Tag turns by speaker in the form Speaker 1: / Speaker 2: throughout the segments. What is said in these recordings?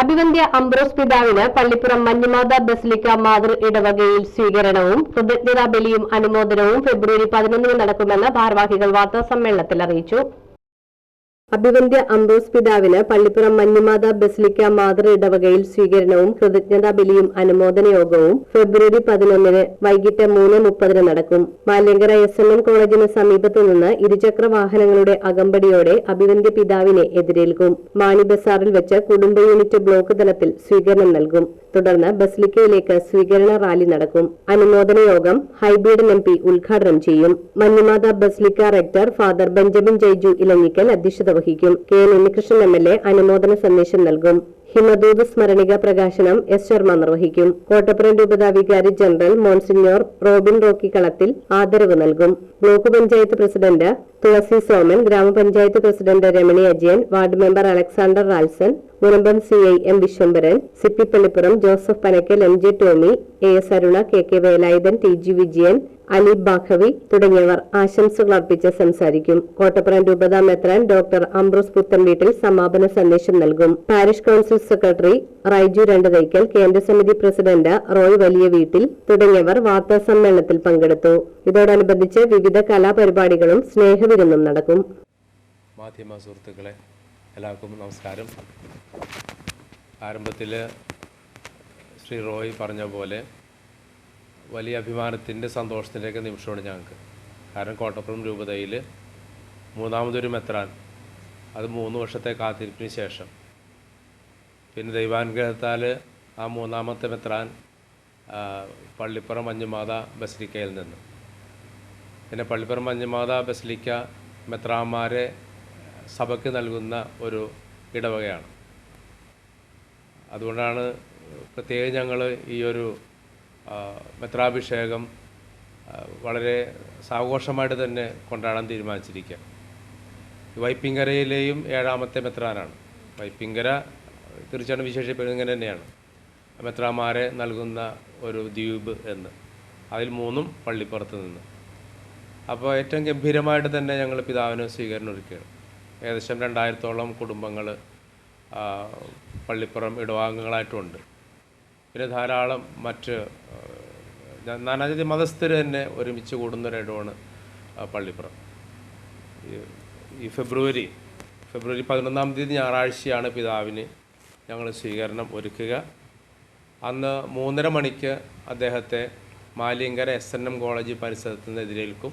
Speaker 1: അഭിവന്ദ്യ അംബ്രോസ് പിതാവിന് പള്ളിപ്പുറം മഞ്ഞുമാത ബസിലിക്ക മാതൃ ഇടവകയിൽ സ്വീകരണവും കൃതജ്ഞതാ ബലിയും അനുമോദനവും ഫെബ്രുവരി പതിനൊന്നിന് നടക്കുമെന്ന് ഭാരവാഹികൾ വാർത്താസമ്മേളനത്തിൽ അറിയിച്ചു. അഭിവന്ദ്യ അംബോസ് പിതാവിന് പള്ളിപ്പുറം മഞ്ഞുമാത ബസിലിക്ക മാതൃ ഇടവകയിൽ സ്വീകരണവും കൃതജ്ഞതാ ബലിയും അനുമോദന യോഗവും ഫെബ്രുവരി പതിനൊന്നിന് വൈകിട്ട് മൂന്ന് മുപ്പതിന് നടക്കും. മാലങ്കര എസ് എൻ എം കോളേജിന് സമീപത്തു നിന്ന് ഇരുചക്ര വാഹനങ്ങളുടെ അകമ്പടിയോടെ അഭിവന്ദ്യ പിതാവിനെ എതിരേൽക്കും. മാണി ബസാറിൽ വെച്ച് കുടുംബ യൂണിറ്റ് ബ്ലോക്ക് തലത്തിൽ സ്വീകരണം നൽകും. തുടർന്ന് ബസ്ലിക്കയിലേക്ക് സ്വീകരണ റാലി നടക്കും. അനുമോദന യോഗം ഹൈബ്രിഡൻ എം പി ഉദ്ഘാടനം ചെയ്യും. മഞ്ഞുമാത basilica rector father Benjamin Jaiju Elanjikkal അധ്യക്ഷത വഹിക്കും K N Unnikrishnan M L A അനുമോദന സന്ദേശം നൽകും. ഹിമദൂത് സ്മരണിക പ്രകാശനം എസ് ശർമ്മ നിർവഹിക്കും. കോട്ടപ്പുറം രൂപതാ വികാരി general monsignor Robin Rocky Kalathil ആദരവ് നൽകും. ബ്ലോക്ക് പഞ്ചായത്ത് പ്രസിഡന്റ് തുളസി സോമൻ ഗ്രാമപഞ്ചായത്ത് president Ramani Ajayan ward member Alexander Ralson Munambam C I M Viswambharan സിപ്പിപ്പള്ളിപ്പുറം Joseph Panakkal M J Tommy A S Aruna K K Velayudhan T G Vijayan Ali Baqavi തുടങ്ങിയവർ ആശംസകൾ അർപ്പിച്ച് സംസാരിക്കും. കോട്ടപ്പുറം രൂപതാ മെത്രാൻ doctor Ambrose പുത്തൻ വീട്ടിൽ സമാപന സന്ദേശം നൽകും. Parish council secretary Raiju Randuthaikkal കേന്ദ്രസമിതി president Roy Valiyaveettil തുടങ്ങിയവർ വാർത്താ സമ്മേളനത്തിൽ പങ്കെടുത്തു. ഇതോടനുബന്ധിച്ച് വിവിധ കലാപരിപാടികളും സ്നേഹവിരുന്നും നടക്കും.
Speaker 2: മാധ്യമ സുഹൃത്തുക്കളെ എല്ലാവർക്കും നമസ്കാരം. ആരംഭത്തിൽ ശ്രീ റോയ് പറഞ്ഞ പോലെ വലിയ അഭിമാനത്തിന്റെ സന്തോഷത്തിന്റെയൊക്കെ നിമിഷമാണ് ഞങ്ങൾക്ക്. കാരണം കോട്ടപ്പുറം രൂപതയിൽ മൂന്നാമതൊരു മെത്രാൻ. അത് മൂന്ന് വർഷത്തെ കാത്തിരിപ്പിന് ശേഷം. പിന്നെ ദൈവാനുഗ്രഹത്താൽ ആ മൂന്നാമത്തെ മെത്രാൻ പള്ളിപ്പുറം മഞ്ഞുമാത ബസലിക്കയിൽ നിന്ന്. പിന്നെ പള്ളിപ്പുറം മഞ്ഞുമാത ബസലിക്ക മെത്രാന്മാരെ സഭയ്ക്ക് നൽകുന്ന ഒരു ഇടവകയാണ്. അതുകൊണ്ടാണ് പ്രത്യേകം ഞങ്ങൾ ഈ ഒരു മെത്രാഭിഷേകം വളരെ സാഘോഷമായിട്ട് തന്നെ കൊണ്ടാടാൻ തീരുമാനിച്ചിരിക്കുക. വൈപ്പിങ്കരയിലെയും ഏഴാമത്തെ മെത്രാനാണ്. വൈപ്പിങ്കര തീർച്ചയായിട്ടും വിശേഷിപ്പെടുന്നത് ഇങ്ങനെ തന്നെയാണ്. മെത്രാമാരെ നൽകുന്ന ഒരു ദ്വീപ് എന്ന്. അതിൽ മൂന്നും പള്ളിപ്പുറത്ത് നിന്ന്. അപ്പോൾ ഏറ്റവും ഗംഭീരമായിട്ട് തന്നെ ഞങ്ങൾ പിതാവിന് സ്വീകരണം ഒരുക്കുകയാണ് ഏകദേശം രണ്ടായിരത്തോളം കുടുംബങ്ങൾ പള്ളിപ്പുറം ഇടവാംഗങ്ങളായിട്ടുമുണ്ട് പിന്നെ ധാരാളം മറ്റ് നാനാജാതി മതസ്ഥർ തന്നെ ഒരുമിച്ച് കൂടുന്നൊരിടമാണ് പള്ളിപ്പുറം. ഈ ഫെബ്രുവരി ഫെബ്രുവരി പതിനൊന്നാം തീയതി ഞായറാഴ്ചയാണ് പിതാവിന് ഞങ്ങൾ സ്വീകരണം ഒരുക്കുക. അന്ന് മൂന്നര മണിക്ക് അദ്ദേഹത്തെ Maliankara S N M college പരിസരത്ത് നിന്ന് എതിരേൽക്കും.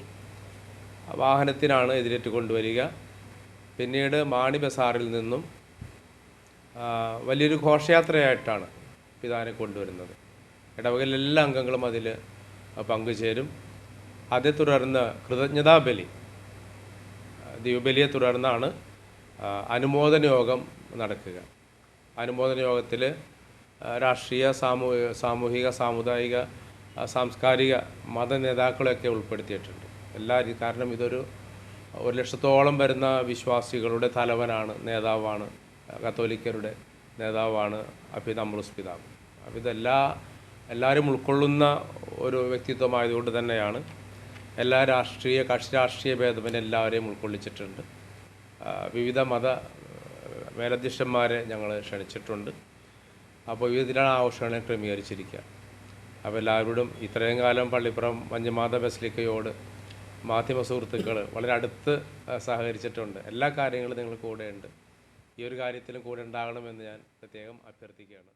Speaker 2: വാഹനത്തിനാണ് എതിരേറ്റ് കൊണ്ടുവരിക. പിന്നീട് മാണി ബസാറിൽ നിന്നും വലിയൊരു ഘോഷയാത്രയായിട്ടാണ് പിതാവിനെ കൊണ്ടുവരുന്നത്. ഇടവകയിലെ എല്ലാ അംഗങ്ങളും അതിൽ പങ്കുചേരും. അതേ തുടർന്ന് കൃതജ്ഞതാ ബലി ദീപബലിയെ തുടർന്നാണ് അനുമോദന യോഗം നടക്കുക. അനുമോദന യോഗത്തിൽ രാഷ്ട്രീയ സാമൂഹിക സാമൂഹിക സാമുദായിക സാംസ്കാരിക മത നേതാക്കളെയൊക്കെ ഉൾപ്പെടുത്തിയിട്ടുണ്ട്. എല്ലാ കാരണം ഇതൊരു ഒരു ലക്ഷത്തോളം വരുന്ന വിശ്വാസികളുടെ തലവനാണ് നേതാവാണ് കത്തോലിക്കരുടെ നേതാവാണ് അഭിത് അമ്രുസ് പിതാവ്. അപ്പോൾ ഇതെല്ലാ എല്ലാവരും ഉൾക്കൊള്ളുന്ന ഒരു വ്യക്തിത്വമായതുകൊണ്ട് തന്നെയാണ് എല്ലാ രാഷ്ട്രീയ കക്ഷി രാഷ്ട്രീയ ഭേദമെന്ന് എല്ലാവരെയും ഉൾക്കൊള്ളിച്ചിട്ടുണ്ട്. വിവിധ മത മേലധ്യക്ഷന്മാരെ ഞങ്ങൾ ക്ഷണിച്ചിട്ടുണ്ട്. അപ്പോൾ ഇതിലാണ് ആഘോഷങ്ങളെ ക്രമീകരിച്ചിരിക്കുക. അപ്പോൾ എല്ലാവരോടും ഇത്രയും കാലം പള്ളിപ്പുറം മഞ്ഞമാത ബസ്ലിക്കയോട് മാധ്യമ സുഹൃത്തുക്കൾ വളരെ അടുത്ത് സഹകരിച്ചിട്ടുണ്ട്. എല്ലാ കാര്യങ്ങളും നിങ്ങൾ കൂടെയുണ്ട്. ഈ ഒരു കാര്യത്തിലും കൂടെ ഉണ്ടാകണമെന്ന് ഞാൻ പ്രത്യേകം അഭ്യർത്ഥിക്കുകയാണ്.